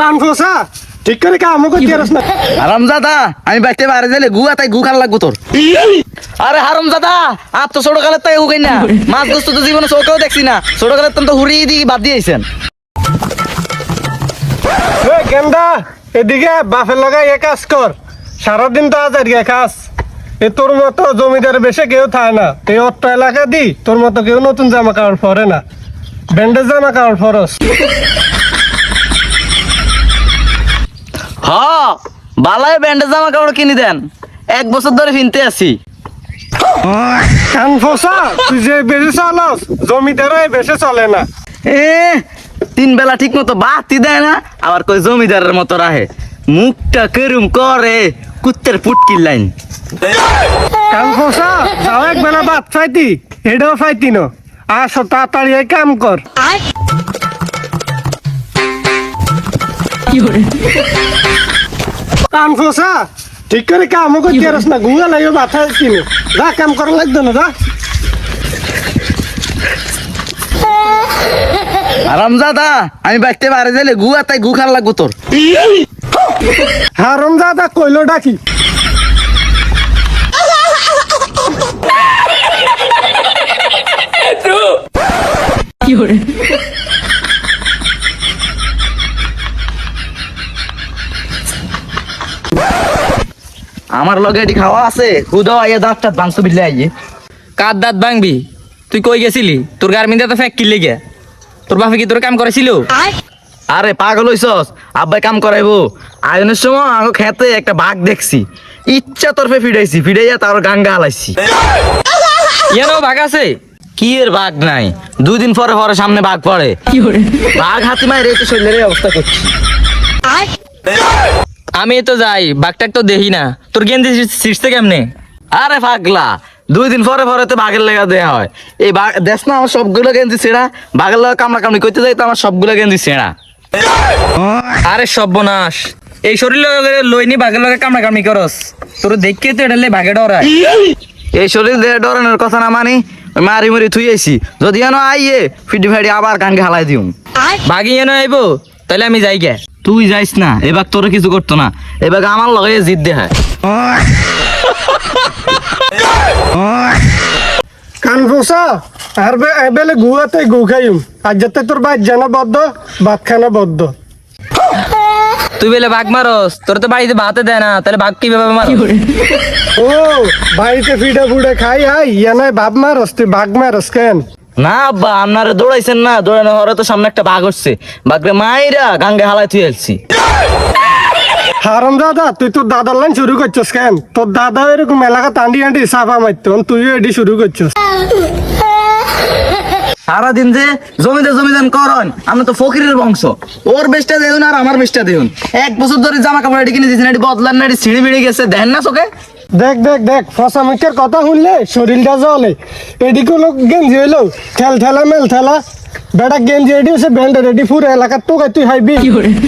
কান ফোসা ঠিক করে কামও করতে পারস না। হারাম আমি বাইতে বাইরে গেলে গু তাই গু খান লাগবো তোর। আরে হারাম আর তো ছোট কালের তাই উগাই না? মাছ গোস্ত তো জীবনে চোখেও দেখছি না। ছোট কালের তো হুড়ি দিয়ে বাদ দিয়েছেন গেন্দা এদিকে এ কাজ কর। সারাদিন তো আজ আর খাস এ তোর মতো জমিদার বেশে কেউ থাকে না। এই অট্ট এলাকা দি তোর মতো কেউ নতুন জামা কাপড় পরে না। ব্যান্ডেজ জামা কাপড় ফরস? হ বালায় ব্যান্ডেজ জামা কাপড় কিনে দেন। এক বছর ধরে কিনতে আছি। কান ফসা তুই যে বেশি চলস জমিদার বেশি চলে না। এ তিন বেলা ঠিক মতো বাতি দেয় না আবার কই জমিদারের মতো রাহে। মুখটা কেরুম করে কুত্তের পুটকির লাইন। কান ফসা যাও এক বেলা ভাত ফাইতি এটাও ফাইতি ন। আসো তাড়াতাড়ি এই কাম কর। কান ফসা ঠিক করে কামও করতে পারস না গুয়া লাগে মাথা কিনে। যা কাম করা লাগতো না যা। আরাম দাদা আমি বাইতে বাইরে গেলে গু তাই গু খান লাগবো তোর। হারম দাদা কইলো ডাকি। আমার লগে এটি খাওয়া আছে। আইয়া দাঁতটা বিলে আইয়ে। কার দাঁত ভাঙবি? তুই কই গেছিলি? তোর গার্মিন্দা তো ফ্যাক কিনলে গে তোর বাপে কি তোর কাম করেছিল? আরে পাগল হইছস। আব্বাই কাম করাইবো। আয়নের সময় আমাকে খেতে একটা বাঘ দেখছি। ইচ্ছা তরফে ফিডাইছি ফিডাইয়া তার গাঙ্গা হালাইছি। ভাগ আছে? কি এর বাঘ নাই? দুই দিন পরে পরে সামনে বাঘ পড়ে। বাঘ হাতি মায়ের এই তো শরীরের অবস্থা করছি। আমি তো যাই বাঘটাক তো দেখি না। তোর গেন্দি ছিঁড়ছে কেমনে? আরে পাগলা দুই দিন পরে পরে তো বাঘের লেগা দেয়া হয়। এই বাঘ দেখ না আমার সবগুলো গেঞ্জি ছেঁড়া। বাঘের লগা কামড়া কামড়ি করতে যাই তো আমার সবগুলো গেঞ্জি ছেঁড়া। আরে সর্বনাশ। এই শরীর লইনি বাঘের লগে কামড়া কামড়ি করস। তোর দেখকে তো এটা বাঘে ডরায়। এই শরীর ডরানোর কথা না মানি। মারি মারি থুই আইছি। যদি এনো আইয়ে ফিটি ফাইডি আবার গাঙ্গে হালাই দিউম। বাঘি এনো আইবো তাহলে আমি যাই গে। তুই যাইস না এবার তোর কিছু করতো না। এবার আমার লগে জিদ দেখায় কান ফসা আর বে- এবেলে গুয়াতে গু খাইম। আর যাতে তোর বাইর জানা বদ্ধ ভাত খানা বদ্ধ। তুই বেলে বাঘ মারস তোর তো বাড়িতে ভাতে দেয় না তাহলে বাঘ কীভাবে মার ও বাড়িতে ফিডে ফুডে খাই হাই ইয়া নয় বাপ মারস তুই বাঘ মারস কেন? না আব্বা আপনারা দৌড়াইছেন না দৌড়ানো হরে তো সামনে একটা বাঘ হচ্ছে বাঘরে মাইরা গাঙ্গে হালাই আসছি হারাম দাদা তুই তোর দাদার লাইন শুরু করছিস কেন? তোর দাদা এরকম এলাকা টান্ডি আন্ডি সাফা মারতো তুইও এটি শুরু করছিস। সারাদিন যে জমিতে জমিদান করন আমরা তো ফকিরের বংশ। ওর বেশটা দেউন আর আমার বেশটা দেউন এক বছর ধরে জামা কাপড় এটি কিনে দিয়েছেন এটি বদলান না এটি ছিঁড়ে মিড়ে গেছে। দেখেন না চোখে। দেখ দেখ দেখ ফসা মুখের কথা শুনলে শরীরটা জলে এডি কোনো গেঞ্জি হইল ঠেল ঠেলা মেল ঠেলা। বেটা গেঞ্জি এডি হচ্ছে ব্যান্ডের এডি পুরো এলাকার তো তুই হাইবি।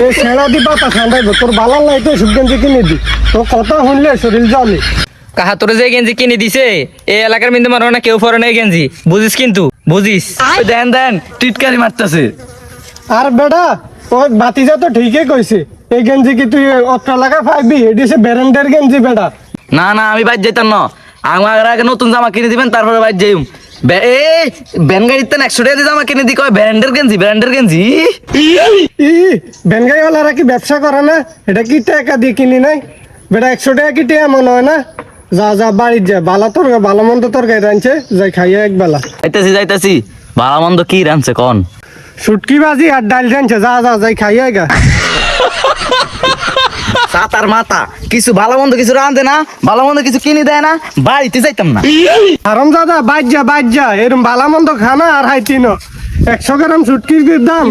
এই ছেড়া দি পাতা ঠান্ডাইব তোর বালার লাই তো সব গেঞ্জি কিনে দি। তোর কথা শুনলে শরীর জলে কাহা তোর যে গেঞ্জি কিনে দিছে এই এলাকার মিন্দে মারো না কেউ পরে নাই গেঞ্জি। বুঝিস কিন্তু। বুঝিস? ওই দেন দেন টিটকারি মারতেছে। আর বেটা ওই বাতিজা তো ঠিকই কইছে। এই গেঞ্জি কি তুই অত এলাকা পাইবি? এডি হচ্ছে ব্যান্ডের গেঞ্জি বেটা। না না আমি বাইর যাইতাম না। আমার আগে নতুন জামা কিনে দিবেন তারপরে বাইর যাইম। বে- এই ব্যান গাড়িতে একশো টাকা দিয়ে জামা কিনে দি কয় গেঞ্জি গেঞ্জি? ই কি ব্যবসা করে না? এটা কি টাকা দিয়ে কিনি নাই? বেটা একশো টাকা কি টিয়া মনে হয় না? যা যা বাড়ির যা বালা তোর ভালো মন্দ তোর গায়ে রাঁধছে যাই খাইয়া এক বেলা। যাইতাছি যাইতাছি ভালো মন্দ কি রানছে কন? শুটকি বাজি আর ডাল রাঁধছে যা যা যাই খাইয়া গা। সাতার মাথা কিছু ভালো মন্দ কিছু রাঁধে না ভালো মন্দ কিছু কিনে দেয় না বাড়িতে যাইতাম না। আরাম দাদা বাজ যা বাজ যা এরম ভালো মন্দ খানা আর হাই তিন একশো গ্রাম শুটকির দাম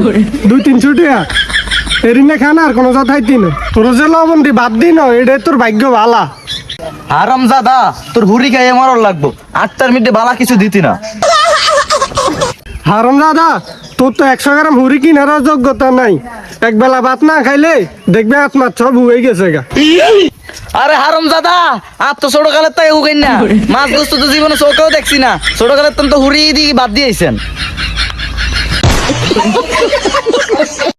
দুই তিনশো টাকা এরিনে খানা আর কোনো জাত হাই তিন তোর যে লবণ দি বাদ দিন এটা তোর ভাগ্য ভালা। হারাম দাদা তোর হুড়ি খাইয়ে মরর লাগবো। আটটার মিনিটে বালা কিছু দিতি না। হারাম দাদা তোর তো একশো গ্রাম হুড়ি কিনার যোগ্যতা নাই। এক বেলা ভাত না খাইলে দেখবে আত্মা সব হয়ে গেছে গা। আরে হারাম দাদা আর তো ছোট কালের তাই উগাই না। মাছ গোস্ত তো জীবনে চোখেও দেখছি না। ছোট কালের তো হুড়ি দিয়ে বাদ দিয়েছেন।